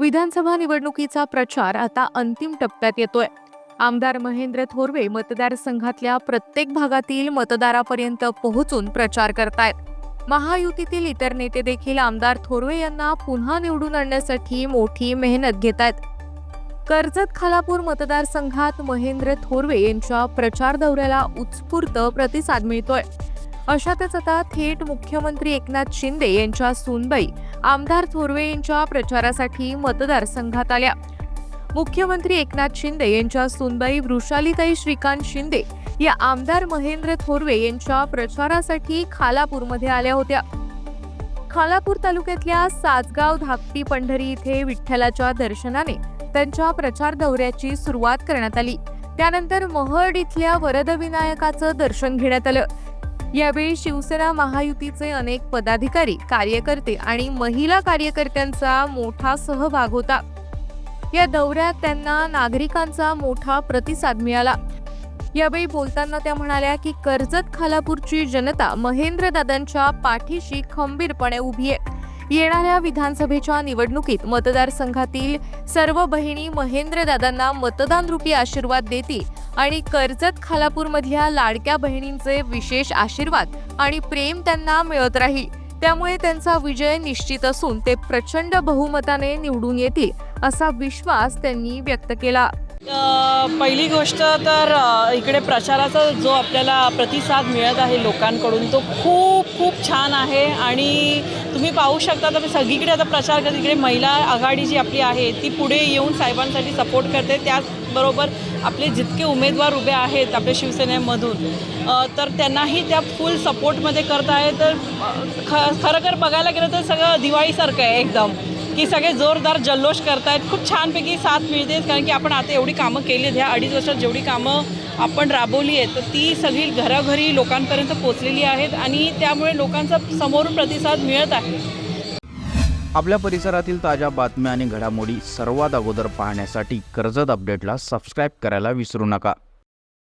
विधानसभा निवडणुकीचा प्रचार आता अंतिम टप्प्यात येतोय. आमदार महेंद्र थोरवे मतदारसंघातल्या प्रत्येक भागातील मतदारापर्यंत पोहोचून प्रचार करतायत. महायुतीतील इतर नेते देखील आमदार थोरवे यांना पुन्हा निवडून आणण्यासाठी मोठी मेहनत घेत आहेत कर्जत खालापूर मतदारसंघात महेंद्र थोरवे यांच्या प्रचार दौऱ्याला उत्स्फूर्त प्रतिसाद मिळतोय. अशातच आता थेट मुख्यमंत्री एकनाथ शिंदे यांच्या सूनबाई आमदार थोरवे यांच्या प्रचारासाठी मतदारसंघात आल्या. मुख्यमंत्री एकनाथ शिंदे यांच्या सूनबाई वृषालीताई श्रीकांत शिंदे या आमदार महेंद्र थोरवे यांच्या प्रचारासाठी खालापूरमध्ये आल्या होत्या. खालापूर तालुक्यातल्या सासगाव धाकटी पंढरी इथे विठ्ठलाच्या दर्शनाने त्यांच्या प्रचार दौऱ्याची सुरुवात करण्यात आली. त्यानंतर महड इथल्या वरदविनायकाचं दर्शन घेण्यात आलं. यावेळी शिवसेना महायुतीचे अनेक पदाधिकारी कार्यकर्ते आणि महिला कार्यकर्त्यांचा मोठा सहभाग होता. या दौऱ्यात त्यांना नागरिकांचा मोठा प्रतिसाद मिळाला. यावेळी बोलताना त्या म्हणाल्या की कर्जत खालापूरची जनता महेंद्र दादांच्या पाठीशी खंबीरपणे उभी आहे. येणाऱ्या विधानसभेच्या निवडणुकीत मतदारसंघातील सर्व बहिणी महेंद्र दादांना मतदान रूपी आशीर्वाद देतील. आणि कर्जत खालापूरमधल्या लाडक्या बहिणींचे विशेष आशीर्वाद आणि प्रेम त्यांना मिळत राहील. त्यामुळे त्यांचा विजय निश्चित असून ते प्रचंड बहुमताने निवडून येतील असा विश्वास त्यांनी व्यक्त केला. पहिली गोष्ट तर इकडे प्रचाराचा जो आपल्याला प्रतिसाद मिळत आहे लोकांकडून तो खूप खूप छान आहे. आणि तुम्ही पाहू शकता तर सगळीकडे आता प्रचार करते. इकडे महिला आघाडी जी आपली आहे ती पुढे येऊन साहेबांसाठी सपोर्ट करते. त्याचबरोबर आपले जितके उमेदवार उभे आहेत आपल्या शिवसेनेमधून तर त्यांनाही त्या फुल सपोर्टमध्ये करत आहे. तर ख खरं खरं बघायला गेलं तर सगळं दिवाळीसारखं आहे एकदम. की सगळे जोरदार जल्लोष करतायत. खूप छानपैकी साथ मिळते कारण की आपण आता एवढी कामं केली आहेत. ह्या अडीच वर्षात जेवढी कामं आपण राबवली आहेत तर ती सगळी घराघरी लोकांपर्यंत पोचलेली आहेत आणि त्यामुळे लोकांचा समोरून प्रतिसाद मिळत आहे. आपल्या परिसरातील ताज्या बातम्या आणि घडामोडी सर्वात अगोदर पाहण्यासाठी कर्जत अपडेटला सबस्क्राईब करायला विसरू नका.